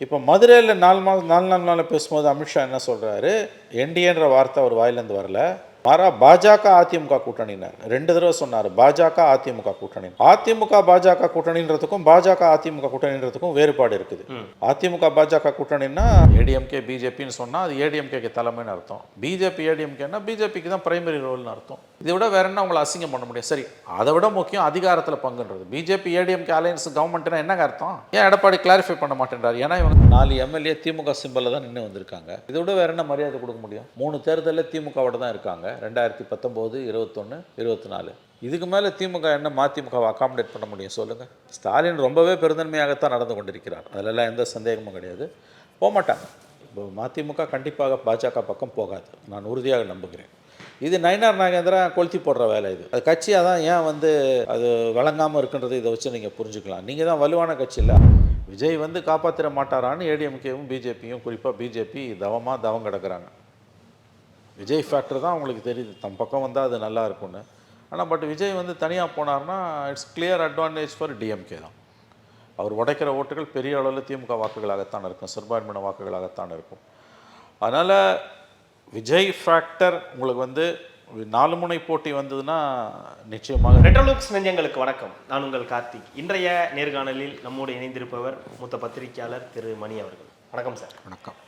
இப்போ மதுரையில் நாலு மாதம் நாலு நாலு நாளில் பேசும்போது அமித்ஷா என்ன சொல்கிறாரு என்டிஏன்ற வார்த்தை அவர் வாயிலேருந்து வரல. மாறா பாஜக அதிமுக கூட்டணினார் ரெண்டு தடவை சொன்னார் பாஜக அதிமுக கூட்டணி. அதிமுக பாஜக கூட்டணின்றதுக்கும் பாஜக அதிமுக கூட்டணின்றதுக்கும் வேறுபாடு இருக்குது. அதிமுக பாஜக கூட்டணின்னா ஏடிஎம்கே பிஜேபின்னு சொன்னால் அது ஏடிஎம்கேக்கு தலைமைன்னு அர்த்தம். பிஜேபி ஏடிஎம்கேன்னா பிஜேபிக்கு தான் பிரைமரி ரோல்னு அர்த்தம். இதை விட வேற என்ன உங்களை அசிங்கம் பண்ண முடியும்? சரி அதை விட முக்கியம் அதிகாரத்தில் பங்குன்றது. பிஜேபி ஏடிஎம்கே அலையன்ஸ் கவர்மெண்ட்னா என்னங்க அர்த்தம்? ஏன் எடப்பாடி கிளாரிஃபை பண்ண மாட்டேன்றார்? ஏன்னா இவங்க நாலு எம்எல்ஏ திமுக சிம்பலில் தான் நின்று வந்திருக்காங்க. இதை விட வேற என்ன மரியாதை கொடுக்க முடியும்? மூணு தேர்தலில் திமுகவோட தான் இருக்காங்க. ரெண்டாயிரத்தி பத்தொம்போது இருபத்தொன்று இருபத்தி நாலு இதுக்கு மேலே திமுக என்ன மதிமுகவை அகாமடேட் பண்ண முடியும் சொல்லுங்கள் ஸ்டாலின் ரொம்பவே பெருந்தன்மையாகத்தான் நடந்து கொண்டிருக்கிறார். அதிலெல்லாம் எந்த சந்தேகமும் கிடையாது. போக மாட்டாங்க இப்போ மதிமுக கண்டிப்பாக பாஜக பக்கம் போகாது. நான் உறுதியாக நம்புகிறேன். இது நயனார் நாகேந்திரா கொளுத்தி போடுற வேலை இது. அது கட்சியாக தான் ஏன் வந்து அது வழங்காமல் இருக்குன்றது இதை வச்சு நீங்கள் புரிஞ்சுக்கலாம். நீங்கள் தான் வலுவான கட்சி இல்லை. விஜய் வந்து காப்பாற்றிட மாட்டாரான்னு ஏடிஎம்கேவும் பிஜேபியும் குறிப்பாக பிஜேபி தவமாக தவம் கிடக்குறாங்க. விஜய் ஃபேக்டர் தான் உங்களுக்கு தெரியுது. தம் பக்கம் வந்தால் அது நல்லா இருக்கும்னு. ஆனால் பட் விஜய் வந்து தனியாக போனார்னா it's clear advantage for DMK தான். அவர் உடைக்கிற ஓட்டுகள் பெரிய அளவில் திமுக வாக்குகளாகத்தான் இருக்கும். சிறுபான்மையின வாக்குகளாகத்தான் இருக்கும். அதனால் விஜய் ஃபேக்டர் உங்களுக்கு வந்து நாலு முனை போட்டி வந்ததுன்னா நிச்சயமாக ரெட்ரோலுக்ஸ் நெஞ்சங்களுக்கு வணக்கம். நான் உங்கள் கார்த்திக். இன்றைய நேர்காணலில் நம்மோடு இணைந்திருப்பவர் மூத்த பத்திரிகையாளர் திரு மணி அவர்கள். வணக்கம் சார். வணக்கம்.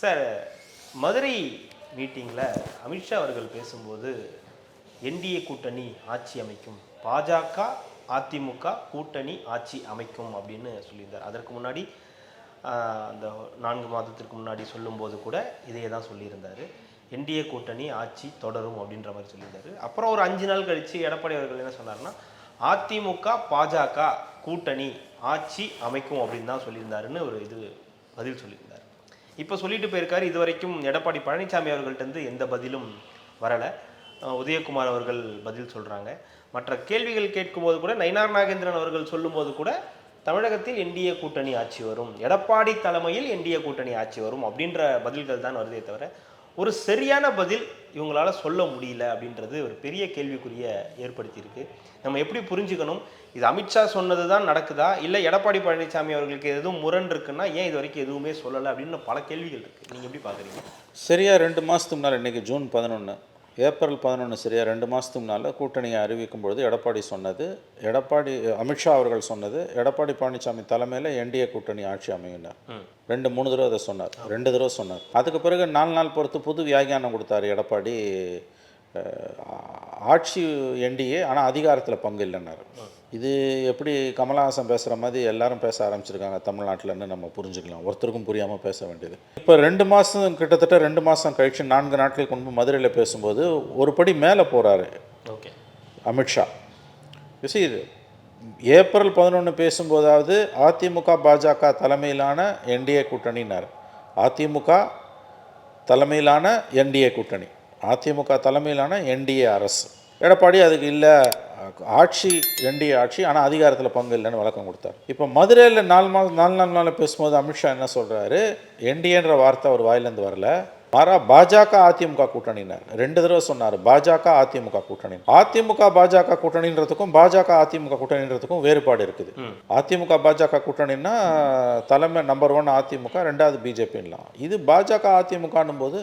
சார் மதுரை மீட்டிங்கில் அமித்ஷா அவர்கள் பேசும்போது என்டிஏ கூட்டணி ஆட்சி அமைக்கும். பாஜக அதிமுக கூட்டணி ஆட்சி அமைக்கும் அப்படின்னு சொல்லியிருந்தார். அதற்கு முன்னாடி அந்த நான்கு மாதத்திற்கு முன்னாடி சொல்லும்போது கூட இதையே தான் சொல்லியிருந்தார். என்டிஏ கூட்டணி ஆட்சி தொடரும் அப்படின்ற மாதிரி சொல்லியிருந்தார். அப்புறம் ஒரு அஞ்சு நாள் கழித்து எடப்பாடி அவர்கள் என்ன சொன்னார்னா அதிமுக பாஜக கூட்டணி ஆட்சி அமைக்கும் அப்படின்னு தான் சொல்லியிருந்தாருன்னு ஒரு இது பதில் சொல்லியிருந்தார். இப்போ சொல்லிட்டு போயிருக்காரு இது வரைக்கும் எடப்பாடி பழனிசாமி அவர்கள்ட்டருந்து எந்த பதிலும் வரலை. உதயகுமார் அவர்கள் பதில் சொல்கிறாங்க மற்ற கேள்விகள் கேட்கும்போது கூட நயினார் நாகேந்திரன் அவர்கள் சொல்லும்போது கூட தமிழகத்தில் என்டிஏ கூட்டணி ஆட்சி வரும் எடப்பாடி தலைமையில் என்டிஏ கூட்டணி ஆட்சி வரும் அப்படின்ற பதில்கள் தான் வருதே தவிர ஒரு சரியான பதில் இவங்களால சொல்ல முடியல அப்படின்றது ஒரு பெரிய கேள்விக்குரிய ஏற்படுத்தியிருக்கு. நம்ம எப்படி புரிஞ்சுக்கணும்? இது அமித்ஷா சொன்னது தான் நடக்குதா? இல்லை எடப்பாடி பழனிசாமி அவர்களுக்கு எதுவும் முரண் இருக்குன்னா ஏன் இது வரைக்கும் எதுவுமே சொல்லலை அப்படின்னு பல கேள்விகள் இருக்குது நீங்கள் எப்படி பார்க்குறீங்க சரியா ரெண்டு மாதத்துக்கு முன்னால் இன்றைக்கி ஜூன் பதினொன்று ஏப்ரல் பதினொன்று சரியா ரெண்டு மாதத்துக்கு முன்னால் கூட்டணியை அறிவிக்கும் பொழுது எடப்பாடி சொன்னது எடப்பாடி அமித்ஷா அவர்கள் சொன்னது எடப்பாடி பழனிசாமி தலைமையில் என்டிஏ கூட்டணி ஆட்சி அமையினார் ரெண்டு மூணு தடவை அதை சொன்னார். ரெண்டு தடவை சொன்னார். அதுக்கு பிறகு நாலு நாள் பொறுத்து புது வியாகியானம் கொடுத்தாரு எடப்பாடி. ஆட்சி என்டிஏ ஆனால் அதிகாரத்தில் பங்கு இல்லைன்னாரு. இது எப்படி கமலஹாசன் பேசுகிற மாதிரி எல்லாரும் பேச ஆரம்பிச்சிருக்காங்க தமிழ்நாட்டில்னு நம்ம புரிஞ்சுக்கலாம். ஒருத்தருக்கும் புரியாமல் பேச வேண்டியது. இப்போ ரெண்டு மாதம் கிட்டத்தட்ட ரெண்டு மாதம் கழிச்சு நான்கு நாட்களுக்கு முன்பு மதுரையில் பேசும்போது ஒரு படி மேலே போகிறாரு ஓகே. அமித்ஷா இது ஏப்ரல் பதினொன்று பேசும்போதாவது அதிமுக பாஜக தலைமையிலான என்டிஏ கூட்டணினார் அதிமுக தலைமையிலான என்டிஏ கூட்டணி. அதிமுக தலைமையிலான என்டிஏ அரசு. எடப்பாடி அதுக்கு இல்லை. ஆட்சி என்டிஏ ஆட்சி ஆனால் அதிகாரத்தில் பங்கு இல்லைன்னு விளக்கம் கொடுத்தார். இப்போ மதுரையில் நாலு மாதம் நாலு நாலு நாள் பேசும்போது அமித்ஷா என்ன சொல்கிறாரு என்டிஏன்ற வார்த்தை அவர் வாயிலேருந்து வரல. மாறா பாஜக அதிமுக கூட்டணினார். ரெண்டு தடவை சொன்னார் பாஜக அதிமுக கூட்டணி. அதிமுக பாஜக கூட்டணின்றதுக்கும் பாஜக அதிமுக கூட்டணின்றதுக்கும் வேறுபாடு இருக்குது. அதிமுக பாஜக கூட்டணின்னா தலைமை நம்பர் ஒன் அதிமுக ரெண்டாவது பிஜேபின்லாம். இது பாஜக அதிமுகன்னும் போது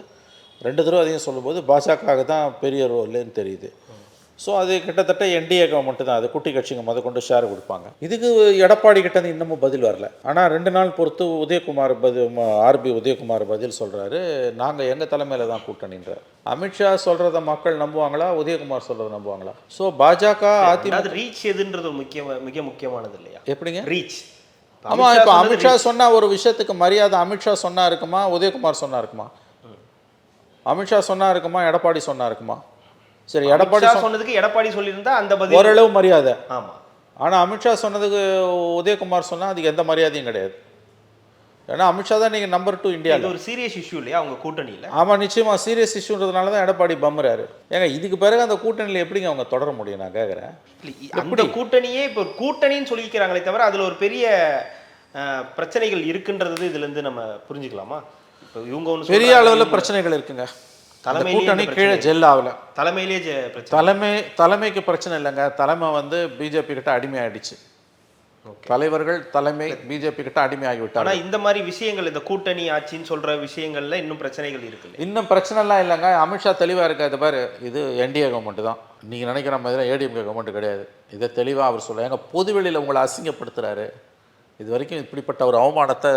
ரெண்டு தடவை அதையும் சொல்லும்போது பாஜக தான் பெரிய ரோல்னு தெரியுது. ஸோ அது கிட்டத்தட்ட என்டிஏ கவர்மெண்ட் தான் அது குட்டி கட்சிங்க முத கொண்டு ஷேர் கொடுப்பாங்க. இதுக்கு எடப்பாடி கிட்ட இன்னமும் பதில் வரல. ஆனால் ரெண்டு நாள் பொறுத்து உதயகுமார் பதில் ஆர்பி உதயகுமார் பதில் சொல்கிறாரு நாங்கள் எங்கள் தலைமையில் தான் கூட்டணின்றார். அமித்ஷா சொல்கிறத மக்கள் நம்புவாங்களா? உதயகுமார் சொல்கிறத நம்புவாங்களா? ஸோ பாஜக அதிமுக ரீச் எதுன்றது முக்கிய மிக முக்கியமானது இல்லையா? எப்படிங்க? ரீச் ஆமாம் இப்போ அமித்ஷா சொன்ன ஒரு விஷயத்துக்கு மரியாதை அமித்ஷா சொன்னா இருக்குமா உதயகுமார் சொன்னா இருக்குமா அமித்ஷா சொன்னா இருக்குமா எடப்பாடி சொன்னா இருக்குமா சரி எடப்பாடி சொன்னதுக்கு எடப்பாடி சொல்லியிருந்தா அந்த பதில் ஓரளவு மரியாதை. ஆமா. ஆனால் அமித்ஷா சொன்னதுக்கு உதயகுமார் சொன்னால் அதுக்கு எந்த மரியாதையும் கிடையாது. ஏன்னா அமித்ஷா தான் நீங்கள் நம்பர் டூ இது இந்தியாவில் ஒரு சீரியஸ் இஷ்யூ இல்லையா அவங்க கூட்டணியில? ஆமாம் நிச்சயமாக சீரியஸ் இஷ்யூன்றதுனால தான் எடப்பாடி பம்முறாரு. ஏங்க இதுக்கு பிறகு அந்த கூட்டணியில் எப்படிங்க அவங்க தொடர முடியும் நான் கேட்குறேன் அந்த கூட்டணியே இப்போ கூட்டணின்னு சொல்லிக்கிறாங்களே தவிர அதுல ஒரு பெரிய பிரச்சனைகள் இருக்குன்றது இதுல இருந்து நம்ம புரிஞ்சுக்கலாமா? இப்போ இவங்க ஒன்று பெரிய அளவில் பிரச்சனைகள் இருக்குங்க. கூட்டணி கீழே ஜெல் ஆகல. தலைமையிலேயே பிரச்சனை. தலைமை தலைமைக்கு பிரச்சனை இல்லைங்க. தலைமை வந்து பிஜேபி கிட்ட அடிமையாயிடுச்சு. தலைவர்கள் தலைமை பிஜேபி கிட்ட அடிமையாகி விட்டார் ஆனா இந்த மாதிரி விஷயங்கள் இந்த கூட்டணி ஆட்சின்னு சொல்ற விஷயங்கள்ல இன்னும் பிரச்சனைகள் இருக்கு? இன்னும் பிரச்சனைலாம் இல்லைங்க. அமித்ஷா தெளிவாக இருக்கா இது பாரு இது என்டிஏ கவர்மெண்ட் தான். நீங்கள் நினைக்கிற மாதிரி ஏடிஎம்கே கவர்மெண்ட் கிடையாது. இதை தெளிவாக அவர் சொல்ல எங்க பொதுவெளியில் உங்களை அசிங்கப்படுத்துறாரு. இது வரைக்கும் இப்படிப்பட்ட ஒரு அவமானத்தை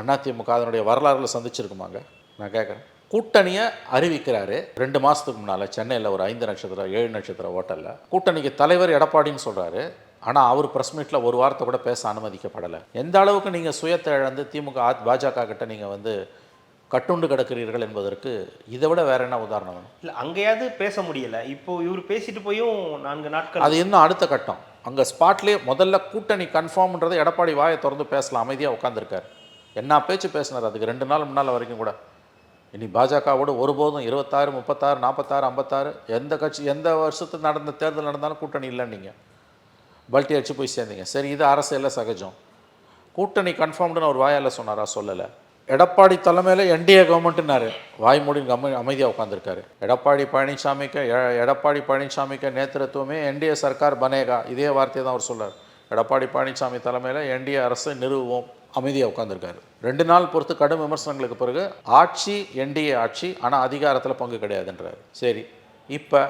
அதிமுக அதனுடைய வரலாறுல சந்திச்சிருக்குமாங்க? நான் கேட்குறேன். கூட்டணியை அறிவிக்கிறாரு. ரெண்டு மாதத்துக்கு முன்னால் சென்னையில் ஒரு ஐந்து நட்சத்திரம் ஏழு நட்சத்திர ஹோட்டலில் கூட்டணிக்கு தலைவர் எடப்பாடின்னு சொல்கிறாரு ஆனால் அவர் ப்ரெஸ் மீட்டில் ஒரு வார்த்தை கூட பேச அனுமதிக்கப்படலை. எந்த அளவுக்கு நீங்கள் சுயத்தை இழந்து திமுக பாஜக கிட்ட நீங்கள் வந்து கட்டுண்டு கிடக்கிறீர்கள் என்பதற்கு இதை விட வேற என்ன உதாரணம் வேணும்? இல்ல அங்கேயாவது பேச முடியல. இப்போ இவர் பேசிட்டு போயும் நான்கு நாட்கள். அது இன்னும் அடுத்த கட்டம். அங்கே ஸ்பாட்லேயே முதல்ல கூட்டணி கன்ஃபார்ம்ன்றதை எடப்பாடி வாயை திறந்து பேசலாம் அமைதியாக உட்காந்துருக்காரு என்ன பேச்சு பேசினார்? அதுக்கு ரெண்டு நாள் முன்னால் வரைக்கும் கூட. இனி பாஜகவோடு ஒருபோதும் இருபத்தாறு முப்பத்தாறு நாற்பத்தாறு ஐம்பத்தாறு எந்த கட்சி எந்த வருஷத்துக்கு நடந்த தேர்தல் நடந்தாலும் கூட்டணி இல்லை நீங்கள் பல்ட்டி அடிச்சு போய் சேர்ந்தீங்க. சரி இது அரசியலில் சகஜம். கூட்டணி கன்ஃபார்ம்டுன்னு அவர் வாயால் சொன்னாரா? சொல்லலை. எடப்பாடி தலைமையில் என்டிஏ கவர்மெண்ட்டுனாரு வாய்மூடின் அமை அமைதியாக உட்காந்துருக்காரு எடப்பாடி பழனிசாமிக்கு எ- எடப்பாடி பழனிசாமிக்கு நேத்திரத்துவமே என்டிஏ சர்க்கார் பனேகா. இதே வார்த்தையை தான் அவர் சொல்றார் எடப்பாடி பழனிசாமி தலைமையில் என்டிஏ அரசை நிறுவுவோம். அமைதியாக உட்காந்துருக்காரு ரெண்டு நாள் பொறுத்து கடும் விமர்சனங்களுக்கு பிறகு ஆட்சி என்டிஏ ஆட்சி ஆனால் அதிகாரத்தில் பங்கு கிடையாதுன்றார். சரி இப்போ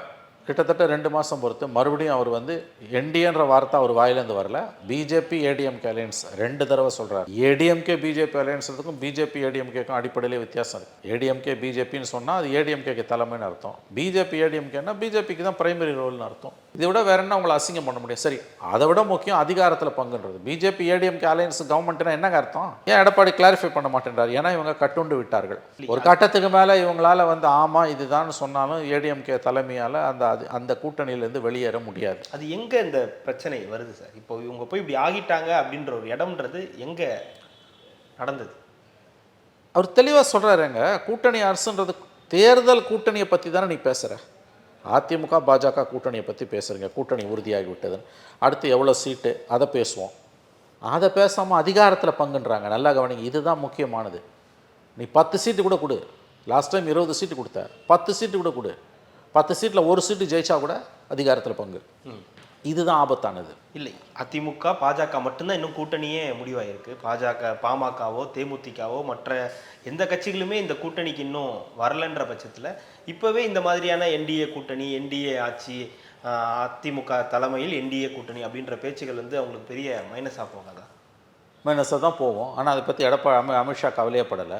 கிட்டத்தட்ட ரெண்டு மாதம் பொறுத்து மறுபடியும் அவர் வந்து என்டிஏன்ற வார்த்தை அவர் வாயிலேருந்து வரல. பிஜேபி ஏடிஎம்கே அலையன்ஸ் ரெண்டு தடவை சொல்கிறார் ஏடிஎம்கே பிஜேபி அலையன்ஸுக்கும் பிஜேபி ஏடிஎம்கேக்கும் அடிப்படையிலே வித்தியாசம் இருக்குது ஏடிஎம்கே பிஜேபின்னு சொன்னால் அது ஏடிஎம்கேக்கு தலைமைன்னு அர்த்தம். பிஜேபி ஏடிஎம்கேன்னா பிஜேபிக்கு தான் பிரைமரி ரோல்னு அர்த்தம். இதை விட வேற என்ன உங்களை அசிங்கம் பண்ண முடியும்? சரி அதை விட முக்கியம் அதிகாரத்தில் பங்குன்றது. பிஜேபி ஏடிஎம்கே அலையன்ஸ் கவர்மெண்ட்னா என்ன அர்த்தம்? ஏன் எடப்பாடி கிளாரிஃபை பண்ண மாட்டேன்றார்? ஏன்னா இவங்க கட்டுண்டு விட்டார்கள். ஒரு கட்டத்துக்கு மேலே இவங்களால வந்து ஆமாம் இதுதான் சொன்னாலும் ஏடிஎம்கே தலைமையால் அந்த அது- அந்த கூட்டணியிலேருந்து வெளியேற முடியாது. அது எங்க இந்த பிரச்சனை வருது சார்? இப்போ இவங்க போய் இப்படி ஆகிட்டாங்க அப்படின்ற ஒரு இடம்ன்றது எங்க நடந்தது? அவர் தெளிவாக சொல்கிறாருங்க கூட்டணி அரசுன்றது தேர்தல் கூட்டணியை பற்றி தானே நீ பேசுகிற அதிமுக பாஜக கூட்டணியை பற்றி பேசுகிறீங்க கூட்டணி உறுதியாகி விட்டதுன்னு அடுத்து எவ்வளோ சீட்டு? அதை பேசுவோம். அதை பேசாமல் அதிகாரத்தில் பங்குன்றாங்க. நல்லா கவனிங்க இதுதான் முக்கியமானது. நீ பத்து சீட்டு கூட கொடு. லாஸ்ட் டைம் இருபது சீட்டு கொடுத்த. பத்து சீட்டு கூட கொடு. பத்து சீட்டில் ஒரு சீட்டு ஜெயிச்சா கூட அதிகாரத்தில் பங்கு. இதுதான் ஆபத்தானது. இல்லை அதிமுக பாஜக மட்டும்தான் இன்னும் கூட்டணியே முடிவாயிருக்கு. பாஜக பாமகவோ தேமுதிகவோ மற்ற எந்த கட்சிகளுமே இந்த கூட்டணிக்கு இன்னும் வரலன்ற பட்சத்தில் இப்போவே இந்த மாதிரியான என்டிஏ கூட்டணி என்டிஏ ஆட்சி அதிமுக தலைமையில் என்டிஏ கூட்டணி அப்படின்ற பேச்சுகள் வந்து அவங்களுக்கு பெரிய மைனஸாக போகாதா? மைனஸாக தான் போவோம் ஆனால் அதை பற்றி எடப்பாடி அமி அமித்ஷா கவலையப்படலை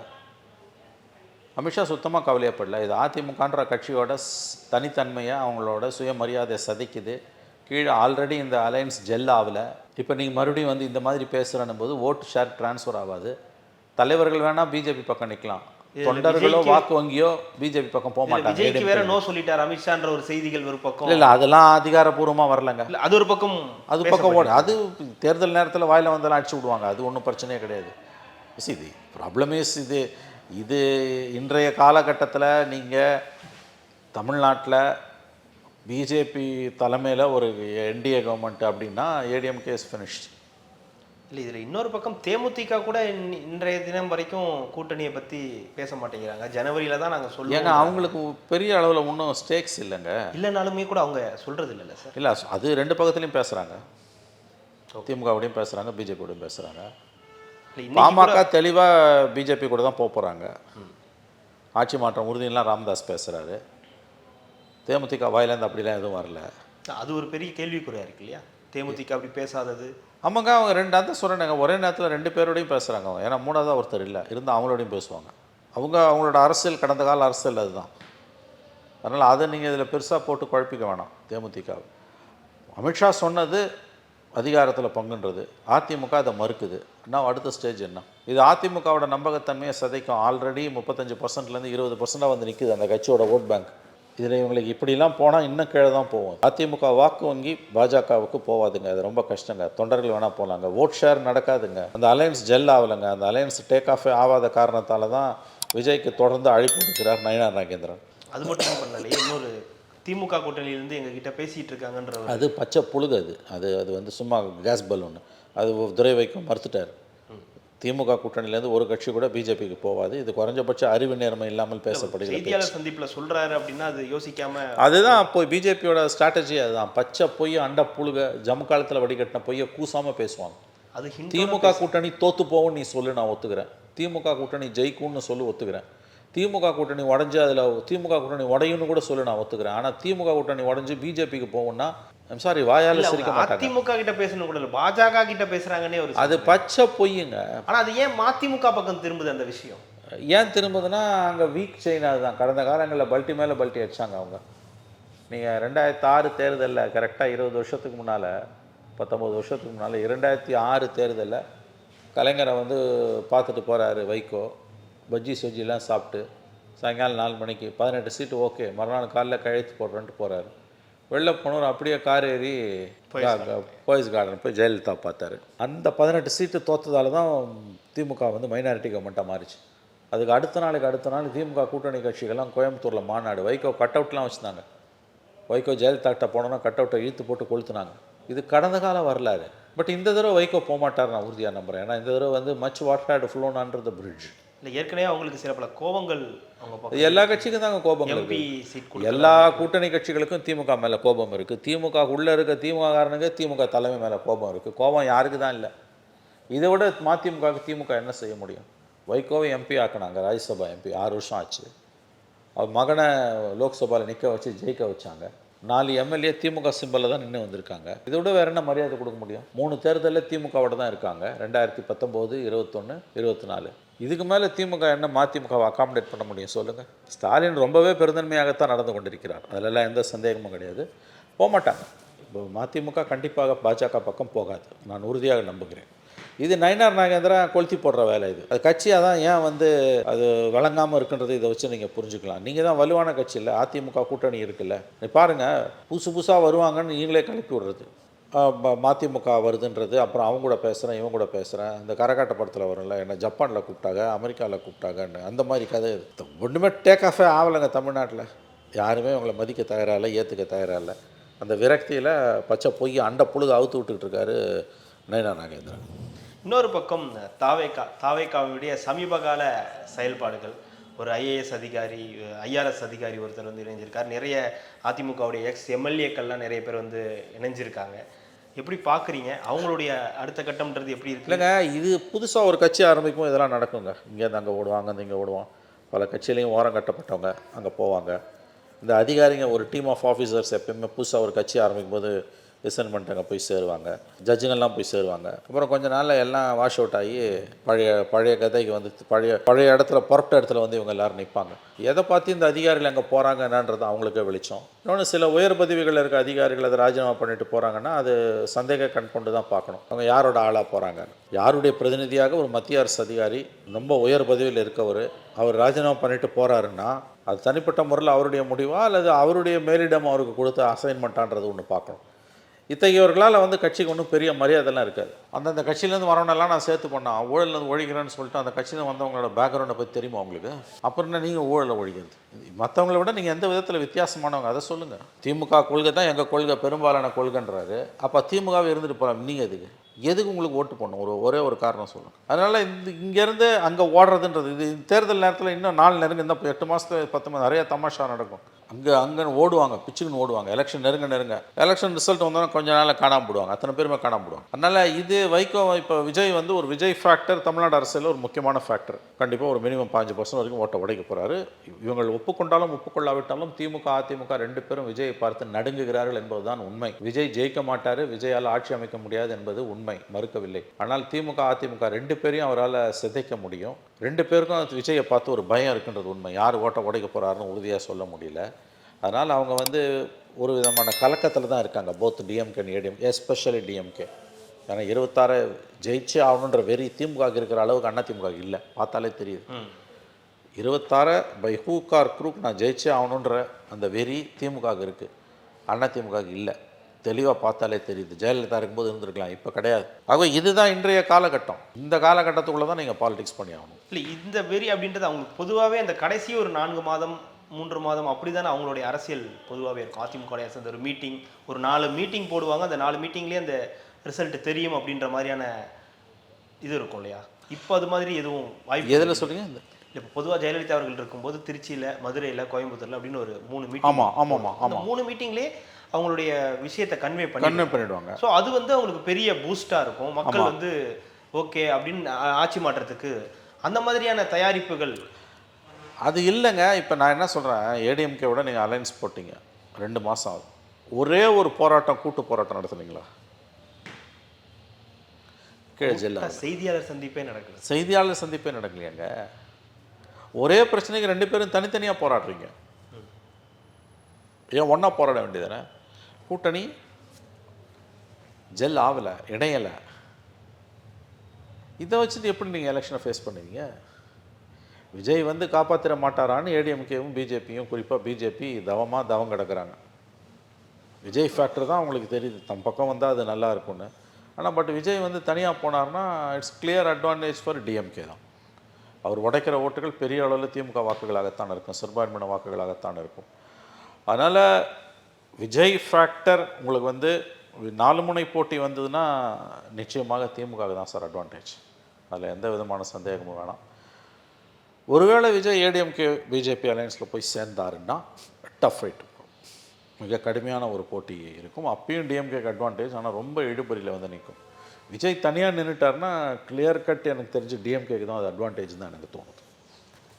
அமித்ஷா சுத்தமாக கவலையப்படல. இது அதிமுகன்ற கட்சியோட தனித்தன்மையை அவங்களோட சுயமரியாதை சதைக்குது. கீழே ஆல்ரெடி இந்த அலையன்ஸ் ஜெல் ஆகல. இப்போ நீங்கள் மறுபடியும் வந்து இந்த மாதிரி பேசுகிறன்னும் போது ஓட்டு ஷேர் ட்ரான்ஸ்ஃபர் ஆகாது. தலைவர்கள் வேணால் பிஜேபி பக்கம் நிற்கலாம் தொண்டர்களோ வாக்கு வங்கியோ பிஜேபி பக்கம் போக மாட்டாங்க. விஜய்க்கு வேற நோ சொல்லிட்டார் அமித்ஷான்ற ஒரு செய்திகள் ஒரு பக்கம். இல்லை அதெல்லாம் அதிகாரப்பூர்வமாக வரலங்க. இல்ல, அது ஒரு பக்கம் அது பக்கம் ஓடு. அது தேர்தல் நேரத்தில் வாயில வந்தாலும் அடிச்சு விடுவாங்க. அது ஒன்றும் பிரச்சனையே கிடையாது. இது ப்ராப்ளம் இஸ் இது இது இன்றைய காலகட்டத்தில் நீங்கள் தமிழ்நாட்டில் பிஜேபி தலைமையில் ஒரு என்டிஏ கவர்மெண்ட் அப்படின்னா ஏடிஎம்கே இஸ் ஃபினிஷ்ட் இல்லை இதில் இன்னொரு பக்கம் தேமுதிக கூட இன்றைய தினம் வரைக்கும் கூட்டணியை பற்றி பேச மாட்டேங்கிறாங்க. ஜனவரியில தான் நாங்கள் சொல்லுவோம். அவங்களுக்கு பெரிய அளவில் ஒன்றும் ஸ்டேக்ஸ் இல்லைங்க. இல்லைனாலுமே கூட அவங்க சொல்றது இல்லைல்ல சார். இல்லை அது ரெண்டு பக்கத்துலையும் பேசுகிறாங்க திமுகவோடையும் பேசுகிறாங்க பிஜேபியோடையும் பேசுகிறாங்க பாமக தெளிவாக பிஜேபி கூட தான் போக போகிறாங்க ஆட்சி மாற்றம் உறுதியெல்லாம் ராமதாஸ் பேசுகிறாரு தேமுதிக வாயிலேருந்து அப்படிலாம் எதுவும் வரல. அது ஒரு பெரிய கேள்விக்குறியா இருக்கு இல்லையா? தேமுதிக அப்படி பேசாதது. ஆமாங்க அவங்க ரெண்டு அந்த சொல்கிறேங்க ஒரே நேரத்தில் ரெண்டு பேரோடையும் பேசுகிறாங்க அவங்க. ஏன்னா மூணாவதாக ஒருத்தர் இல்லை. இருந்தால் அவங்களோடையும் பேசுவாங்க. அவங்க அவங்களோட அரசியல் கடந்த கால அரசியல் அதுதான். அதனால் அதை நீங்கள் இதில் பெருசாக போட்டு குழப்பிக்க வேணாம். தேமுதிக. அமித்ஷா சொன்னது அதிகாரத்தில் பங்குன்றது. அதிமுக அதை மறுக்குது. நான் அடுத்த ஸ்டேஜ் என்ன? இது அதிமுகவோட நம்பகத்தன்மையை சதைக்கும். ஆல்ரெடி முப்பத்தஞ்சு பர்சன்ட்லேருந்து இருபது பர்சன்ட்டாக வந்து நிற்குது அந்த கட்சியோட ஓட் பேங்க் இதில் இவங்களுக்கு இப்படிலாம் போனால் இன்னும் கீழே தான் போகும். அதிமுக வாக்கு வங்கி பாஜகவுக்கு போகாதுங்க அது ரொம்ப கஷ்டங்க. தொண்டர்கள் வேணால் போகலாங்க ஓட் ஷேர் நடக்காதுங்க. அந்த அலையன்ஸ் ஜெல் ஆகலைங்க. அந்த அலையன்ஸ் டேக் ஆஃப் ஆகாத காரணத்தால் தான் விஜய்க்கு தொடர்ந்து அழைப்பு கொடுக்கிறார் நயினார் நாகேந்திரன். அது மட்டும் பண்ணலையே இன்னொரு திமுக கூட்டணியிலேருந்து எங்ககிட்ட பேசிட்டு இருக்காங்கன்ற அது பச்சை புழுகு அது. அது அது வந்து சும்மா கேஸ் பலூன். அது துரை வைக்கும் மறுத்துட்டார். திமுக கூட்டணியிலேருந்து ஒரு கட்சி கூட பிஜேபிக்கு போகாது இது குறைஞ்சபட்ச அறிவு நேர்மை இல்லாமல் பேசப்படுகிற பேச்சு. செய்தியாளர் சந்திப்புல சொல்றாரு அப்படின்னா அது யோசிக்காம அதுதான் அப்போ பிஜேபியோட ஸ்ட்ராட்டஜி அதுதான். பச்சை பொய் அண்ட புழுக ஜம்மு காலத்தில் வடிகட்டின பொய்யை கூசாமல் பேசுவாங்க. அது திமுக கூட்டணி தோத்து போகும் நீ சொல்லு நான் ஒத்துக்கிறேன். திமுக கூட்டணி ஜெயிக்கும்னு சொல்லி ஒத்துக்கிறேன். திமுக கூட்டணி உடஞ்சி அதில் திமுக கூட்டணி உடையும்னு கூட சொல்லு நான் ஒத்துக்கிறேன். ஆனால் திமுக கூட்டணி உடஞ்சி பிஜேபிக்கு போகும்னா ஐம் சாரி வாயால் சிரிக்க மாட்டாங்க. அதிமுக கிட்ட பேசணும் கூட இல்ல. பாஜக கிட்ட பேசுறாங்கன்னே ஒரு அது பச்சை பொய்யுங்க. ஆனா அது ஏன் மதிமுக பக்கம் திரும்புது அந்த விஷயம்? ஏன் திரும்புதுன்னா அங்கே வீக் செயின் அதுதான். கடந்த காலங்களில் பல்ட்டி மேலே பல்ட்டி அடிச்சாங்க அவங்க. நீங்கள் ரெண்டாயிரத்தி ஆறு தேர்தலில் கரெக்டாக இருபது வருஷத்துக்கு முன்னால் பத்தொம்பது வருஷத்துக்கு முன்னால் இரண்டாயிரத்தி ஆறு தேர்தலில் கலைஞரை வந்து பார்த்துட்டு போகிறாரு வைகோ. பஜ்ஜி சொஜ்ஜிலாம் சாப்பிட்டு சாயங்காலம் நாலு மணிக்கு பதினெட்டு சீட்டு ஓகே மறுநாள் காலைல கழுத்து போடுறேன்ட்டு போகிறாரு வெளில போனவர் அப்படியே கார் ஏறி போயஸ் கார்டன் போய். ஜெயலலிதா பார்த்தாரு. அந்த பதினெட்டு சீட்டு தோத்ததால தான் திமுக வந்து மைனாரிட்டி கவர்மெண்ட்டாக மாறிச்சு. அதுக்கு அடுத்த நாளுக்கு அடுத்த நாள் திமுக கூட்டணி கட்சிகள்லாம் கோயம்புத்தூரில் மாநாடு வைகோ கட் அவுட்லாம் வச்சுருந்தாங்க. வைகோ ஜெயலலிதாட்ட போனோன்னா கட் அவுட்டை இழுத்து போட்டு கொளுத்துனாங்க. இது கடந்த கால வரலாறு. பட் இந்த தடவை வைகோ போக மாட்டார் நான் உறுதியாக நம்புறேன். ஏன்னா இந்த தடவை வந்து much water had flown under the bridge இல்ல ஏற்கனவே அவங்களுக்கு சில பல கோபங்கள் அவங்க எல்லா கட்சிக்கும் தாங்க கோபம் எம்பி சீட் எல்லா கூட்டணி கட்சிகளுக்கும் திமுக மேலே கோபம் இருக்குது திமுக உள்ள இருக்க திமுக காரனுக்கு திமுக தலைமை மேலே கோபம் இருக்குது கோபம் யாருக்கு தான் இல்லை. இதை விட மதிமுகவுக்கு திமுக என்ன செய்ய முடியும்? வைகோவை எம்பி ஆக்குனாங்க ராஜ்யசபா எம்பி ஆறு வருஷம் ஆச்சு. அவர் மகனை லோக்சபாவில் நிற்க வச்சு ஜெயிக்க வச்சாங்க. நாலு எம்எல்ஏ திமுக சிம்பலில் தான் நின்று வந்திருக்காங்க. இதை விட வேற என்ன மரியாதை கொடுக்க முடியும்? மூணு தேர்தலில் திமுகவோட தான் இருக்காங்க. ரெண்டாயிரத்தி பத்தொம்போது இருபத்தொன்று இருபத்தி நாலு இதுக்கு மேலே திமுக என்ன மதிமுகவை அகாமடேட் பண்ண முடியும் சொல்லுங்கள் ஸ்டாலின் ரொம்பவே பெருந்தன்மையாகத்தான் நடந்து கொண்டிருக்கிறார். அதிலெல்லாம் எந்த சந்தேகமும் கிடையாது. போக மாட்டாங்க இப்போ மதிமுக கண்டிப்பாக பாஜக பக்கம் போகாது. நான் உறுதியாக நம்புகிறேன். இது நயனார் நாகேந்திரா கொளுத்தி போடுற வேலை இது. அது கட்சியாக தான் ஏன் வந்து அது வழங்காமல் இருக்குன்றது இதை வச்சு நீங்கள் புரிஞ்சுக்கலாம். நீங்கள் தான் வலுவான கட்சி இல்லை அதிமுக கூட்டணி இருக்குல்ல. நீ பாருங்கள் புதுசு புதுசாக வருவாங்கன்னு நீங்களே கிளப்பி விடுறது. ம- மதிமுக வருதுன்றது அப்புறம் அவங்க கூட பேசுகிறேன் இவங்க கூட பேசுகிறேன் இந்த கரகாட்ட படத்தில் வரும்ல என்ன ஜப்பானில் கூப்பிட்டாங்க அமெரிக்காவில் கூப்பிட்டாங்கன்னு. அந்த மாதிரி கதை ஒன்றுமே டேக் ஆஃபே ஆகலைங்க தமிழ்நாட்டில். யாருமே உங்களை மதிக்க தயாராக இல்லை ஏற்றுக்க தயாராக இல்லை. அந்த விரக்தியில் பச்சை பொய் அண்டை புழுது அவுத்து விட்டுக்கிட்டு இருக்காரு நயனா நாகேந்திரன். இன்னொரு பக்கம் தாவேக்கா தாவேக்காவுடைய சமீபகால செயல்பாடுகள். ஒரு ஐஏஎஸ் அதிகாரி ஐஆர்எஸ் அதிகாரி ஒருத்தர் வந்து இணைஞ்சிருக்கார். நிறைய அதிமுகவுடைய எக்ஸ் எம்எல்ஏக்கள்லாம் நிறைய பேர் வந்து இணைஞ்சிருக்காங்க. எப்படி பார்க்குறீங்க அவங்களுடைய அடுத்த கட்டம்ன்றது எப்படி இருக்கு? இல்லைங்க இது புதுசாக ஒரு கட்சி ஆரம்பிக்கும் இதெல்லாம் நடக்குங்க. இங்கேருந்து அங்கே ஓடுவாங்க அந்த இங்கே ஓடுவான். பல கட்சியிலையும் ஓரம் கட்டப்பட்டவங்க அங்கே போவாங்க. இந்த அதிகாரிங்க ஒரு டீம் ஆஃப் ஆஃபீஸர்ஸ் எப்பயுமே புதுசாக ஒரு கட்சி ஆரம்பிக்கும் போது லிசன் பண்ணிட்டாங்க போய் சேருவாங்க. ஜட்ஜுங்கெல்லாம் போய் சேருவாங்க. அப்புறம் கொஞ்ச நாளில் எல்லாம் வாஷ் அவுட் ஆகி பழைய பழைய கதைக்கு வந்து பழைய பழைய இடத்துல புறப்பட்ட இடத்துல வந்து இவங்க எல்லோரும் நிற்பாங்க எதை பார்த்து இந்த அதிகாரிகள் அங்கே போகிறாங்க என்னன்றது அவங்களுக்கே வெளிச்சம். இன்னொன்று சில உயர் பதவிகளில் இருக்க அதிகாரிகள் அதை ராஜினாமா பண்ணிட்டு போகிறாங்கன்னா அது சந்தேக கண் கொண்டு தான் பார்க்கணும். அவங்க யாரோட ஆளாக போகிறாங்க யாருடைய பிரதிநிதியாக ஒரு மத்திய அரசு அதிகாரி ரொம்ப உயர் பதவியில் இருக்கவர் அவர் ராஜினாமா பண்ணிட்டு போகிறாருன்னா அது தனிப்பட்ட முறையில் அவருடைய முடிவா அல்லது அவருடைய மேலிடம் அவருக்கு கொடுத்த அசைன்மெண்ட்டான்றது ஒன்று பார்க்கணும். இத்தகையவர்களால் வந்து கட்சிக்கு ஒன்றும் பெரிய மரியாதைலாம் இருக்காது. அந்தந்த கட்சியிலேருந்து வரவனெல்லாம் நான் சேர்த்து பண்ணேன் ஊழல்லேருந்து ஒழிக்கிறேன்னு சொல்லிட்டு அந்த கட்சியில் வந்தவங்களோட பேக்ரவுண்டை பற்றி தெரியுமா உங்களுக்கு? அப்புறம் என்ன நீங்கள் ஊழலை ஒழிக்கிறது? மற்றவங்கள விட நீங்கள் எந்த விதத்தில் வித்தியாசமானவங்க? அதை சொல்லுங்கள் திமுக கொள்கை தான் எங்கள் கொள்கை பெரும்பாலான கொள்கைன்றாரு. அப்போ திமுகவே இருந்துட்டு போகலாம் நீங்கள் எதுக்கு? எதுக்கு உங்களுக்கு ஓட்டு போடணும்? ஒரு ஒரே ஒரு காரணம் சொல்லுங்கள் அதனால் இந்த இங்கேருந்து அங்கே ஓடுறதுன்றது இது தேர்தல் நேரத்தில் இன்னும் நாலு நெருங்க இந்த எட்டு மாதத்து பத்து மாதம் நிறைய தமாஷா நடக்கும். அங்கே அங்கே ஓடுவாங்க பிச்சுக்குன்னு ஓடுவாங்க. எலெக்ஷன் நெருங்க நெருங்க. எலெக்ஷன் ரிசல்ட் வந்தோன்னா கொஞ்ச நாளில் காணாம போடுவாங்க. அத்தனை பேருமே காணாம போடுவாங்க. அதனால் இது வைகோ இப்போ விஜய் வந்து ஒரு விஜய் ஃபேக்டர் தமிழ்நாடு அரசியலில் ஒரு முக்கியமான ஃபேக்டர் கண்டிப்பாக ஒரு மினிமம் பாஞ்சு பர்சன்ட் வரைக்கும் ஓட்ட உடைக்க போகிறாரு இவங்கள் ஒப்புக்கொண்டாலும் ஒப்புக்கொள்ளாவிட்டாலும் திமுக அதிமுக ரெண்டு பேரும் விஜயை பார்த்து நடுங்குகிறார்கள் என்பதுதான் உண்மை. விஜய் ஜெயிக்க மாட்டார். விஜயால் ஆட்சி அமைக்க முடியாது என்பது உண்மை. மறுக்கவில்லை. ஆனால் திமுக அதிமுக ரெண்டு பேரையும் அவரால் சிதைக்க முடியும். ரெண்டு பேருக்கும் விஜயை பார்த்து ஒரு பயம் இருக்குன்றது உண்மை. யார் ஓட்ட உடைக்க போகிறாருன்னு உறுதியாக சொல்ல முடியல. அதனால் அவங்க வந்து ஒரு விதமான கலக்கத்தில் தான் இருக்காங்க. Both DMK ADM especially DMK ஏன்னா இருபத்தாறு ஜெயிச்சே ஆகணுன்ற வெறி திமுக இருக்கிற அளவுக்கு அண்ணா திமுக இல்லை. பார்த்தாலே தெரியுது. இருபத்தாறு பை ஹூக் ஆர் க்ரூக் நான் ஜெயிச்சே ஆகணுன்ற அந்த வெறி திமுக இருக்குது அண்ணா திமுக இல்லை. தெளிவாக பார்த்தாலே தெரியுது. ஜெயலலிதா இருக்கும்போது இருந்திருக்கலாம் இப்போ கிடையாது. ஆக இதுதான் இன்றைய காலகட்டம். இந்த காலகட்டத்துக்குள்ளே தான் நீங்கள் பாலிடிக்ஸ் பண்ணி ஆகணும் இல்லை இந்த வெறி அப்படின்றது அவங்களுக்கு பொதுவாகவே அந்த கடைசி ஒரு நான்கு மாதம் மூன்று மாதம் அப்படி தானே அவங்களுடைய அரசியல் பொதுவாகவே இருக்கும். அதிமுக. அந்த ஒரு மீட்டிங் ஒரு நாலு மீட்டிங் போடுவாங்க. அந்த நாலு மீட்டிங்லேயே அந்த ரிசல்ட் தெரியும் அப்படின்ற மாதிரியான இது இருக்கும் இல்லையா? இப்போ அது மாதிரி எதுவும் வாய்ப்பு எதில் சொல்றீங்க? இந்த இப்போ பொதுவாக ஜெயலலிதா அவர்கள் இருக்கும்போது திருச்சியில் மதுரையில் கோயம்புத்தூர்ல அப்படின்னு ஒரு மூணு மீட்டிங் ஆமாம் ஆமாம்மா அந்த மூணு மீட்டிங்லேயே அவங்களுடைய விஷயத்தை கன்வே பண்ணி கன்வே பண்ணிடுவாங்க. ஸோ அது வந்து அவங்களுக்கு பெரிய பூஸ்டாக இருக்கும். மக்கள் வந்து ஓகே அப்படின்னு ஆட்சி மாற்றத்துக்கு. அந்த மாதிரியான தயாரிப்புகள். அது இல்லைங்க. இப்போ நான் என்ன சொல்கிறேன் ஏடிஎம்கேவோட நீங்கள் அலைன்ஸ் போட்டீங்க. ரெண்டு மாதம் ஆகுது ஒரே ஒரு போராட்டம் கூட்டு போராட்டம் நடத்துனீங்களா? கீழே ஜெல்லா செய்தியாளர் சந்திப்பே நடக்குது செய்தியாளர் சந்திப்பே நடக்கலையாங்க? ஒரே பிரச்சனைக்கு ரெண்டு பேரும் தனித்தனியாக போராடுறீங்க. ஏன் ஒன்றா போராட வேண்டியதானே கூட்டணி ஜெல் ஆகலை இணையலை. இதை வச்சுட்டு எப்படி நீங்கள் எலெக்ஷனை ஃபேஸ் பண்ணுவீங்க? விஜய் வந்து காப்பாற்றிட மாட்டாரான்னு ஏடிஎம்கேவும் பிஜேபியும் குறிப்பாக பிஜேபி தவமாக தவம் கிடக்குறாங்க. விஜய் ஃபேக்டர் தான் அவங்களுக்கு தெரியுது. தம் பக்கம் வந்தால் அது நல்லா இருக்கும்னு. ஆனால் பட் விஜய் வந்து தனியாக போனார்னா it's clear advantage for DMK தான். அவர் உடைக்கிற ஓட்டுகள் பெரிய அளவில் திமுக வாக்குகளாகத்தான் இருக்கும். சிறுபான்மையின வாக்குகளாகத்தான் இருக்கும். அதனால் விஜய் ஃபேக்டர் உங்களுக்கு வந்து நாலு முனை போட்டி வந்ததுன்னா நிச்சயமாக திமுக தான் சார் அட்வான்டேஜ் அதில் எந்த விதமான சந்தேகமும் வேணாம். ஒருவேளை விஜய் ஏடிஎம்கே பிஜேபி அலையன்ஸில் போய் சேர்ந்தாருன்னா டஃப் ஃபைட் இருக்கும். மிக கடுமையான ஒரு போட்டி இருக்கும். அப்பயும் டிஎம்கேக்கு அட்வான்டேஜ் ஆனால் ரொம்ப இழுபறியில் வந்து நிற்கும். விஜய் தனியாக நின்றுட்டாருன்னா கிளியர் கட் எனக்கு தெரிஞ்சு டிஎம்கேக்கு தான் அது அட்வான்டேஜ் தான் எனக்கு தோணுது.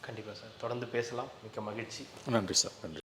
கண்டிப்பாக சார். தொடர்ந்து பேசலாம். மிக்க மகிழ்ச்சி. நன்றி சார். நன்றி.